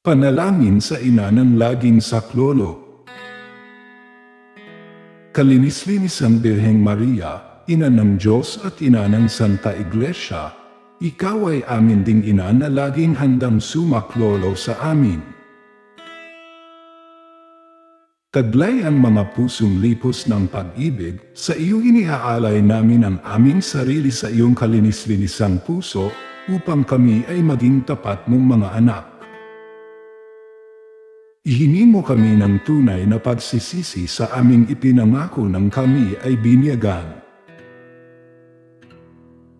Panalangin sa ina ng laging saklolo. Kalinis-linis ang Birheng Maria, ina ng Diyos at ina ng Santa Iglesia, ikaw ay amin ding ina na laging handang sumaklolo sa amin. Taglay ang mga pusong lipos ng pag-ibig, sa iyo iniaalay namin ang aming sarili sa iyong kalinis-linisang puso, upang kami ay maging tapat mong mga anak. Ihingi mo kami ng tunay na pagsisisi sa aming ipinangako ng kami ay binyagan.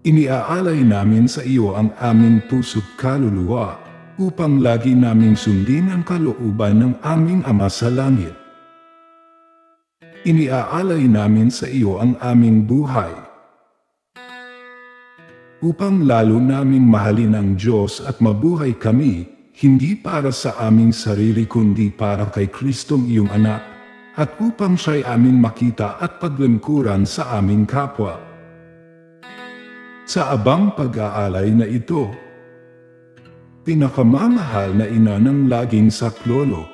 Iniaalay namin sa iyo ang aming puso't kaluluwa upang lagi naming sundin ang kalooban ng aming Ama sa Langit. Iniaalay namin sa iyo ang aming buhay upang lalo naming mahalin ang Diyos at mabuhay kami hindi para sa aming sarili kundi para kay Kristong iyong anak, at upang siya'y aming makita at paglingkuran sa aming kapwa. Sa abang pag-aalay na ito, pinakamamahal na ina ng laging saklolo,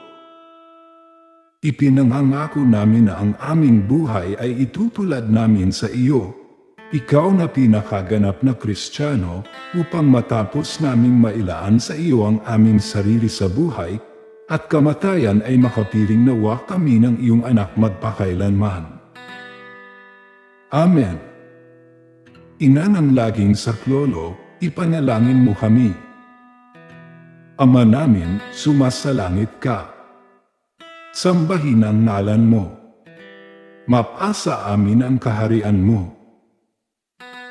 ipinangangako namin na ang aming buhay ay itutulad namin sa iyo ikaw na pinakaganap na Kristiyano, upang matapos naming mailaan sa iyo ang aming sarili sa buhay, at kamatayan ay makapiling nawa kami ng iyong anak magpakailanman. Amen. Ina ng laging saklolo, ipanalangin mo kami. Ama namin, sumasalangit ka. Sambahin ang ngalan mo. Mapasa amin ang kaharian mo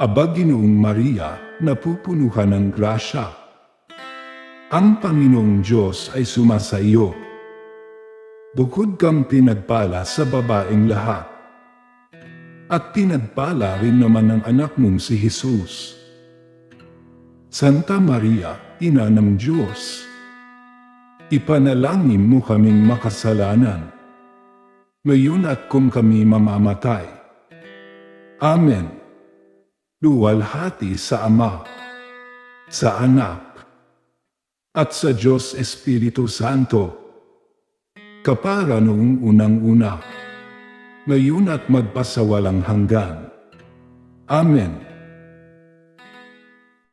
Aba Maria, napupunuhan ng grasya. Ang Panginoong Diyos ay sumasa iyo. Bukod kang pinagpala sa babaeng lahat. At pinagpala rin naman ang anak mong si Jesus. Santa Maria, Ina ng Diyos. Ipanalangin mo kaming makasalanan. Ngayon at kung kami mamamatay. Amen luwalhati sa Ama, sa Anak, at sa Diyos Espiritu Santo. Kapara noong unang-una, ngayon at magpasawalang hanggan. Amen.